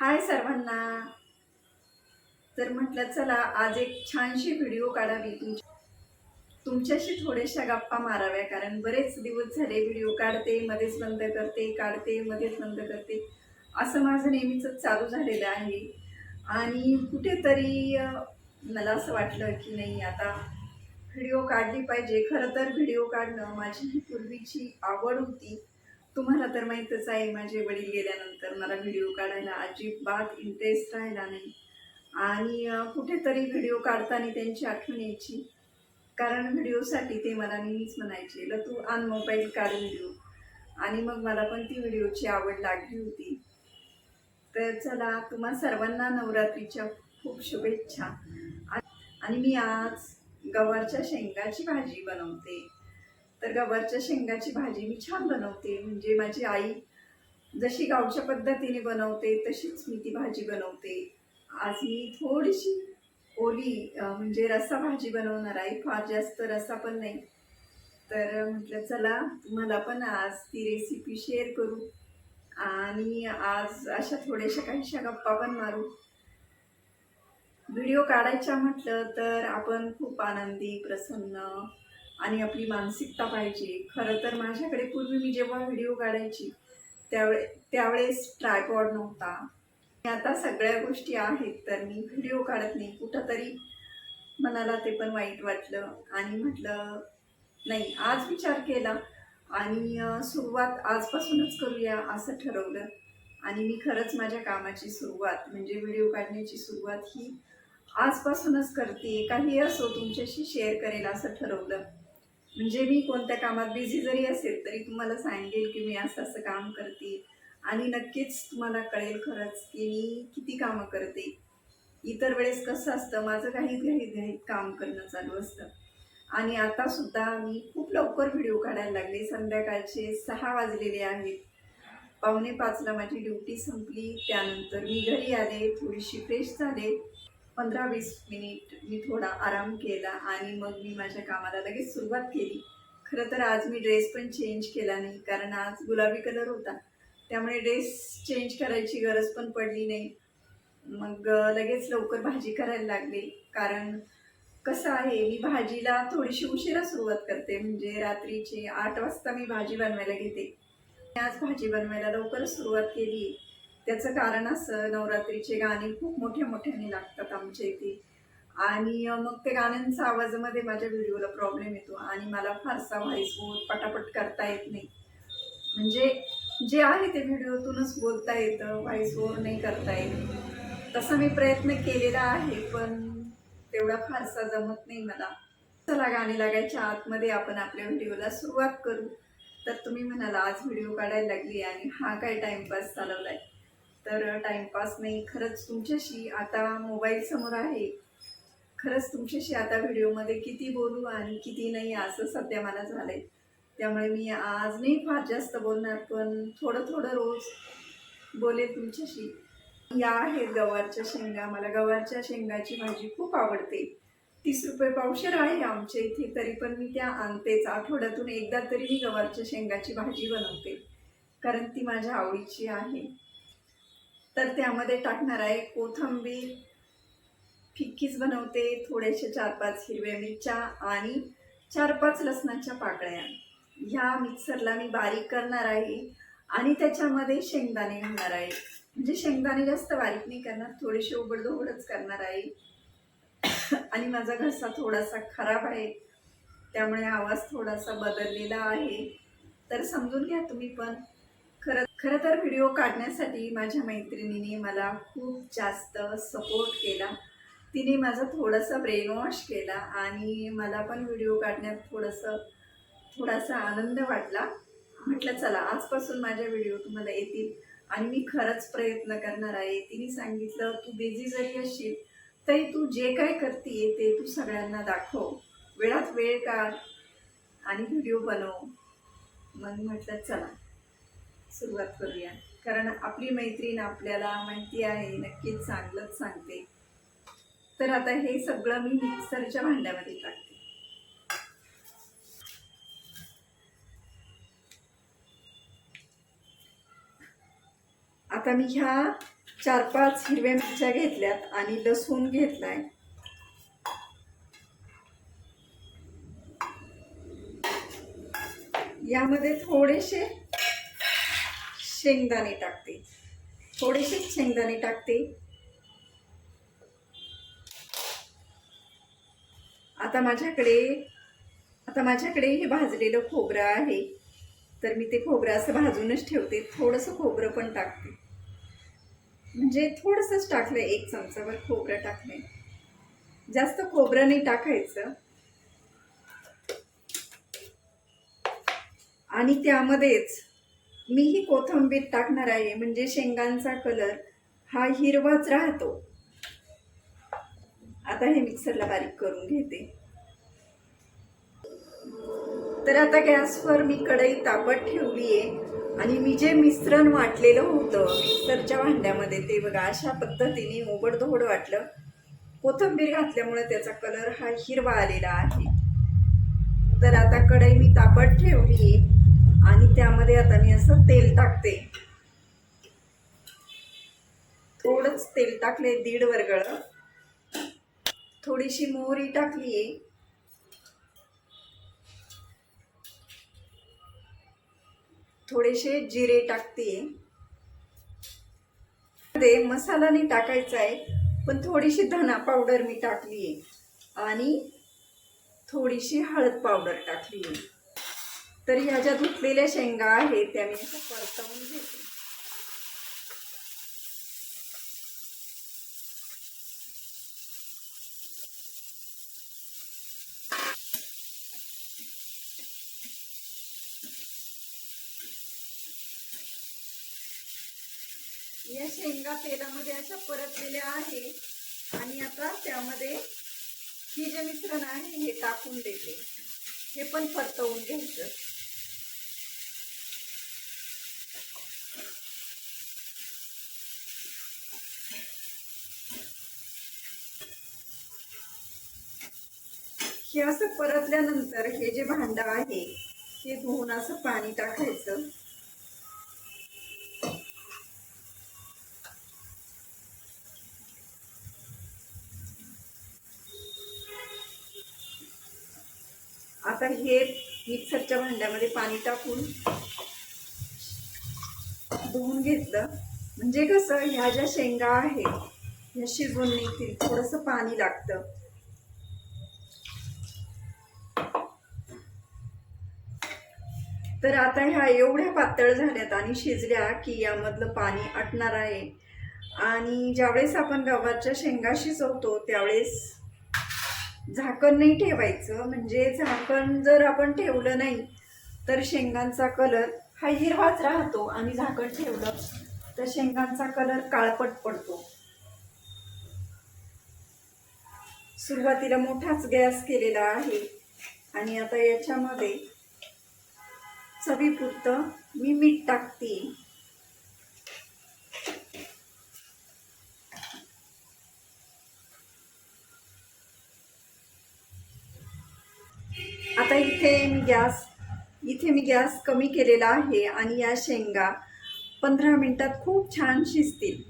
हाय सर्वांना. तर म्हटलं चला आज एक छानशी व्हिडिओ काढावी तुमच्या तुमच्याशी थोड्याशा गप्पा माराव्या कारण बरेच दिवस झाले व्हिडिओ काढते मध्येच बंद करते काढते मध्येच बंद करते. असं माझं नेहमीच चालू झालेलं आहे. आणि कुठेतरी मला असं वाटलं की नाही आता व्हिडिओ काढली पाहिजे. खरं तर व्हिडिओ काढणं माझी ही पूर्वीची आवड होती. तुम्हाला तर माहीतच आहे माझे वडील गेल्यानंतर मला व्हिडिओ काढायला अजिबात इंटरेस्ट राहिला नाही. आणि कुठेतरी व्हिडिओ काढताना त्यांची आठवण यायची. कारण व्हिडिओसाठी ते मला नेहमीच म्हणायचे ल तू आण मोबाईल काढ व्हिडिओ आणि मग मला पण ती व्हिडिओची आवड लागली होती. तर चला तुम्हा सर्वांना नवरात्रीच्या खूप शुभेच्छा. आणि मी आज गवारच्या शेंगाची भाजी बनवते. तर गवारच्या शेंगाची भाजी मी छान बनवते. म्हणजे माझी आई जशी गावच्या पद्धतीने बनवते तशीच मी ती भाजी बनवते. आज मी थोडीशी ओली म्हणजे रस्सा भाजी बनवणार आहे. फार जास्त रस्सा पण नाही. तर म्हटलं चला तुम्हाला पण आज ती रेसिपी शेअर करू. आणि आज अशा थोड्याशा काहीशा गप्पा पण मारू. व्हिडिओ काढायचा म्हटलं तर आपण खूप आनंदी प्रसन्न आणि आपली मानसिकता पाहिजे खरं तर माझ्याकडे पूर्वी मी जेव्हा व्हिडिओ काढायची त्यावेळे त्यावेळेस ट्रायपॉड नव्हता. आता सगळ्या गोष्टी आहेत तर मी व्हिडिओ काढत नाही. कुठंतरी मनाला ते पण वाईट वाटलं आणि म्हटलं नाही आज विचार केला आणि सुरुवात आजपासूनच करूया असं ठरवलं. आणि मी खरंच माझ्या कामाची सुरुवात म्हणजे व्हिडिओ काढण्याची सुरुवात ही आजपासूनच करते. काही असो तुमच्याशी शेअर करेल असं ठरवलं. म्हणजे मी कोणत्या कामात बिझी जरी असेल तरी तुम्हाला सांगेल की मी असं असं काम करते. आणि नक्कीच तुम्हाला कळेल खरंच की मी किती कामं करते. इतर वेळेस कसं असतं माझं काही घाईत घाईत काम करणं चालू असतं. आणि आता सुद्धा मी खूप लवकर व्हिडिओ काढायला लागले. संध्याकाळचे सहा वाजलेले आहेत. पावणे पाचला माझी ड्युटी संपली. त्यानंतर मी घरी आले थोडीशी फ्रेश झाले. पंधरा वीस मिनिट मी थोडा आराम केला आणि मग मी माझ्या कामाला लगेच सुरुवात केली. खरं तर आज मी ड्रेस पण चेंज केला नाही कारण आज गुलाबी कलर होता. त्यामुळे ड्रेस चेंज करायची गरज पण पडली नाही. मग लगेच लवकर भाजी करायला लागले. कारण कसं आहे मी भाजीला थोडीशी उशिरा सुरुवात करते. म्हणजे रात्रीचे आठ वाजता मी भाजी बनवायला घेते. आज भाजी बनवायला लवकरच सुरुवात केली त्याचं कारण असं नवरात्रीचे गाणे खूप मोठ्या मोठ्याने लागतात आमच्या इथे. आणि मग ते गाण्यांचा आवाजामध्ये माझ्या व्हिडिओला प्रॉब्लेम येतो आणि मला फारसा व्हॉइस बोल पटापट करता येत नाही. म्हणजे जे आहे ते व्हिडिओतूनच बोलता येतं व्हॉइस ओवर नाही करता येत. तसा मी प्रयत्न केलेला आहे पण तेवढा फारसा जमत नाही मला. चला गाणी लागायच्या आतमध्ये आपण आपल्या व्हिडिओला सुरुवात करू. तर तुम्ही म्हणाला आज व्हिडिओ काढायला लागली आणि हा काय टाइमपास चालवलाय? तर टाइमपास नाही. खरंच तुमच्याशी आता मोबाईल समोर आहे. खरंच तुमच्याशी आता व्हिडिओमध्ये किती बोलू आणि किती नाही असं सध्या मला झालं आहे त्यामुळे मी आज नाही फार जास्त बोलणार पण थोडं थोडं रोज बोलेल तुमच्याशी. या आहेत गवारच्या शेंगा. मला गवारच्या शेंगाची भाजी खूप आवडते. तीस रुपये पावशेर आहे आमच्या इथे तरी पण मी त्या आणतेच. आठवड्यातून एकदा तरी मी गवारच्या शेंगाची भाजी बनवते. कारण ती माझ्या आवडीची आहे. तर त्यामध्ये टाकणार आहे कोथंबीर. फिक्कीच बनवते थोड्याशा चार पाच हिरव्या मिरच्या आणि चार पाच लसणाच्या पाकळ्या. ह्या मिक्सरला मी बारीक करणार आहे आणि त्याच्यामध्ये शेंगदाणे घालणार आहे. म्हणजे शेंगदाणे जास्त बारीक नाही करणार थोडेसे उबडदोबडच करणार आहे. आणि माझा घसा थोडासा खराब आहे त्यामुळे आवाज थोडासा बदललेला आहे. तर समजून घ्या तुम्ही पण. खरं तर व्हिडिओ काढण्यासाठी माझ्या मैत्रिणीने मला खूप जास्त सपोर्ट केला. तिने माझा थोडासा ब्रेनवॉश केला आणि मला पण व्हिडिओ काढण्यात थोडंसं थोडासा आनंद वाटला. म्हटलं चला आजपासून माझ्या व्हिडिओ तुम्हाला येतील आणि मी खरंच प्रयत्न करणार आहे. तिने सांगितलं तू बिझी जरी असशील तरी तू जे काय करते ते तू सगळ्यांना दाखव. वेळात वेळ काढ आणि व्हिडिओ बनव. मग म्हटलं चला. सुरुवात करूया. कारण आपली मैत्रीण आपल्याला माहिती आहे नक्कीच चांगलंच सांगते. तर आता हे सगळं मी मिक्सरच्या भांड्यामध्ये टाकते. आता मी ह्या चार पाच हिरव्या मिरच्या घेतल्यात आणि लसूण घेतलाय. यामध्ये थोडेसे शेंगदाणे टाकते. थोडेसे शेंगदाणे टाकते. आता माझ्याकडे आता माझ्याकडे हे भाजलेलं खोबरं आहे. तर मी ते खोबरं असं भाजूनच ठेवते. थोडंसं खोबरं पण टाकते. म्हणजे थोडंसंच टाकलं एक चमचाभर खोबरं टाकले जास्त खोबरं नाही टाकायचं. आणि त्यामध्येच मी ही कोथिंबीर टाकणार आहे म्हणजे शेंगांचा कलर हा हिरवाच राहतो. आता हे मिक्सरला बारीक करून घेते. तर आता गॅसवर मी कढई तापत ठेवली आहे आणि मी जे मिश्रण वाटलेलं होतं मिक्सरच्या भांड्यामध्ये ते बघा अशा पद्धतीने ओबडधोबड वाटलं. कोथिंबीर घातल्यामुळे त्याचा कलर हा हिरवा आलेला आहे. तर आता कढई मी तापत ठेवली आहे आणि त्यामध्ये आता मी असं तेल टाकते. थोडंच तेल टाकले दीड वर्गळ. थोडीशी मोहरी टाकली आहे थोडेसे जिरे टाकते मध्ये मसाला नाही टाकायचा आहे पण थोडीशी धना पावडर मी टाकली आहे आणि थोडीशी हळद पावडर टाकली आहे तर ह्या ज्या धुतलेल्या शेंगा आहेत त्या मी असं परतवून घेते. या शेंगा तेलामध्ये अशा परतलेल्या आहे आणि आता त्यामध्ये हे जे मिश्रण आहे हे टाकून देते. हे पण परतवून घ्यायचं. हे असं परतल्यानंतर हे जे भांड आहे हे धुवून असं पाणी टाकायचं. आता हे मिक्सरच्या भांड्यामध्ये पाणी टाकून धुवून घेतलं. म्हणजे कसं ह्या ज्या शेंगा आहेत ह्या शिजवून निघतील थोडंसं पाणी लागतं. तर आता ह्या एवढ्या पातळ झाल्यात आणि शिजल्या की यामधलं पाणी आटणार आहे. आणि ज्यावेळेस आपण गव्हाच्या शेंगा शिजवतो त्यावेळेस झाकण नाही ठेवायचं. म्हणजे झाकण जर आपण ठेवलं नाही तर शेंगांचा कलर हा हिरवाच राहतो आणि झाकण ठेवलं तर शेंगांचा कलर काळपट पडतो. सुरुवातीला मोठाच गॅस केलेला आहे. आणि आता याच्यामध्ये चवीपुरतं मी मीठ टाकते. आता इथे मी गॅस इथे मी गॅस कमी केलेला आहे आणि या शेंगा पंधरा मिनिटात खूप छान शिजतील.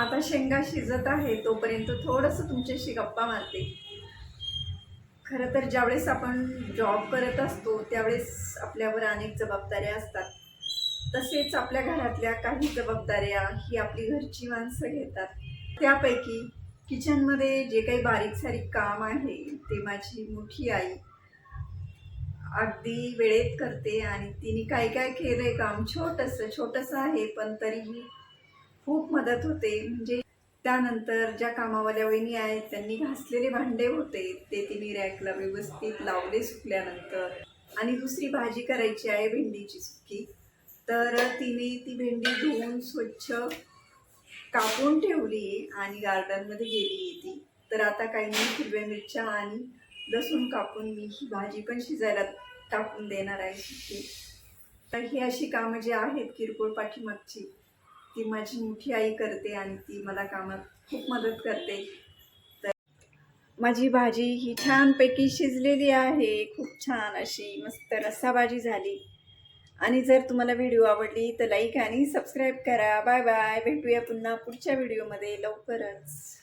आता शेंगा शिजत आहे तोपर्यंत थोडंसं तुमच्याशी गप्पा मारते. खरं तर ज्यावेळेस आपण जॉब करत असतो त्यावेळेस आपल्यावर अनेक जबाबदाऱ्या असतात. तसेच आपल्या घरातल्या काही जबाबदाऱ्या ही आपली घरची माणसं घेतात. त्यापैकी किचनमध्ये जे काही बारीक सारीक काम आहे ते माझी मोठी आई अगदी वेळेत करते आणि तिने काय काय केलं आहे काम छोटंसं छोटंसं आहे पण तरीही खूप मदत होते. म्हणजे त्यानंतर ज्या कामावाल्या वहिनी आहेत त्यांनी घासलेले भांडे होते. ते तिने रॅकला व्यवस्थित लावले सुकल्यानंतर. आणि दुसरी भाजी करायची आहे भेंडीची सुकी. तर तिने ती भेंडी धुवून स्वच्छ कापून ठेवली आणि गार्डनमध्ये गेली ती. तर आता काही नाही हिरव्या मिरच्या आणि लसूण कापून मी ही भाजी पण शिजायला टाकून देणार आहे. सुकी तर ही अशी कामं जी आहेत किरकोळ पाठीमागची. ती माझी मोठी आई करते आणि ती मला कामात खूप मदत करते. तर माझी भाजी ही छानपैकी शिजलेली आहे. खूप छान अशी मस्त रस्सा भाजी झाली. आणि जर तुम्हाला व्हिडिओ आवडली तर लाईक आणि सबस्क्राईब करा. Bye bye. भेटूया पुन्हा पुढच्या व्हिडिओमध्ये. लवकरच.